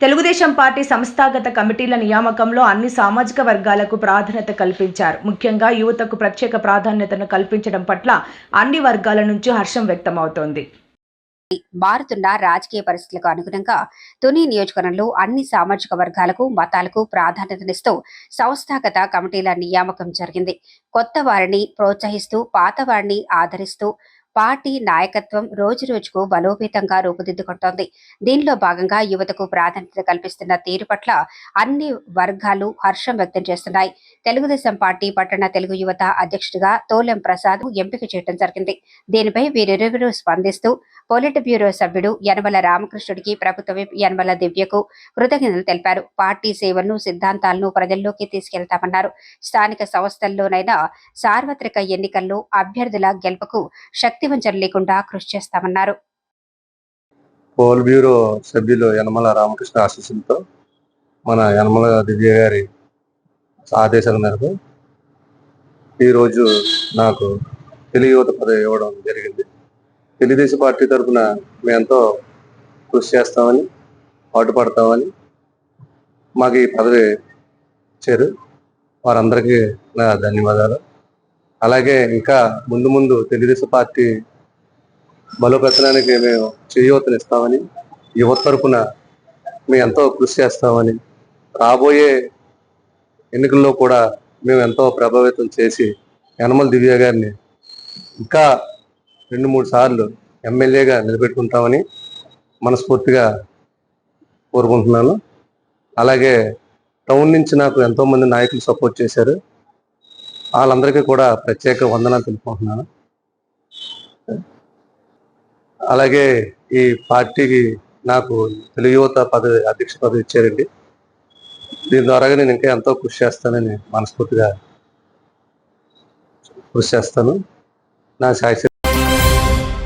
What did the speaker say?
Telugu Desam party సంస్థాగత కమిటీల నియామకంలో అన్ని సామాజిక వర్గాలకు ప్రాధాన్యత కల్పించారు. ముఖ్యంగా యువతకు ప్రత్యేక ప్రాధాన్యతను కల్పించడం పట్ల అన్ని వర్గాల నుంచి హర్షం వ్యక్తమవుతోంది. మారుతున్న రాజకీయ పరిస్థితులకు అనుగుణంగా తుని నియోజకవర్గంలో అన్ని సామాజిక వర్గాలకు మతాలకు ప్రాధాన్యతనిస్తూ సంస్థాగత కమిటీల నియామకం జరిగింది. కొత్త వారిని ప్రోత్సహిస్తూ పాత వారిని ఆదరిస్తూ పార్టీ నాయకత్వం రోజు రోజుకు బలోపేతంగా రూపుదిద్దుకుంటోంది. దీనిలో భాగంగా యువతకు ప్రాధాన్యత కల్పిస్తున్న తీరు పట్ల అన్ని వర్గాలు హర్షం వ్యక్తం చేస్తున్నాయి. తెలుగుదేశం పార్టీ పట్టణ తెలుగు యువత అధ్యక్షుడిగా తోలెం ప్రసాద్ ఎంపిక చేయడం జరిగింది. దీనిపై వీరిరువురు స్పందిస్తూ పొలిట్ బ్యూరో సభ్యుడు యనమల రామకృష్ణుడికి ప్రభుత్వ విప్ యనమల దివ్యకు కృతజ్ఞతలు తెలిపారు. పార్టీ సేవలను సిద్ధాంతాలను ప్రజల్లోకి తీసుకెళ్తామన్నారు. స్థానిక సంస్థల్లోనైనా సార్వత్రిక ఎన్నికల్లో అభ్యర్థుల గెలుపుకు శక్తివంచన లేకుండా కృషి చేస్తామన్నారు. పోల్ బ్యూరో సభ్యులు యనమల రామకృష్ణ ఆశీస్సులతో మన యనమల దివ్య గారి ఆదేశాల మేరకు ఈరోజు నాకు తెలుగు యువత పదవి ఇవ్వడం జరిగింది. తెలుగుదేశం పార్టీ తరఫున మేము ఎంతో కృషి చేస్తామని పాటుపడతామని మాకు ఈ పదవి ఇచ్చారు. వారందరికీ నా ధన్యవాదాలు. అలాగే ఇంకా ముందు ముందు తెలుగుదేశం పార్టీ బలోపేతనానికి మేము చేయూతనిస్తామని యువత తరపున మేము ఎంతో కృషి చేస్తామని రాబోయే ఎన్నికల్లో కూడా మేము ఎంతో ప్రభావితం చేసి యనమల దివ్య గారిని ఇంకా రెండు మూడు సార్లు ఎమ్మెల్యేగా నిలబెట్టుకుంటామని మనస్ఫూర్తిగా కోరుకుంటున్నాను. అలాగే టౌన్ నుంచి నాకు ఎంతో మంది నాయకులు సపోర్ట్ చేశారు. వాళ్ళందరికీ కూడా ప్రత్యేక వందనాలు తెలుపుకుంటున్నాను. అలాగే ఈ పార్టీకి నాకు తెలుగు యువత పదవి అధ్యక్ష పదవి ఇచ్చారండి. దీని ద్వారా నేను ఇంకా ఎంతో కృషి చేస్తానని మనస్ఫూర్తిగా కృషి చేస్తాను. నా శాశ్వత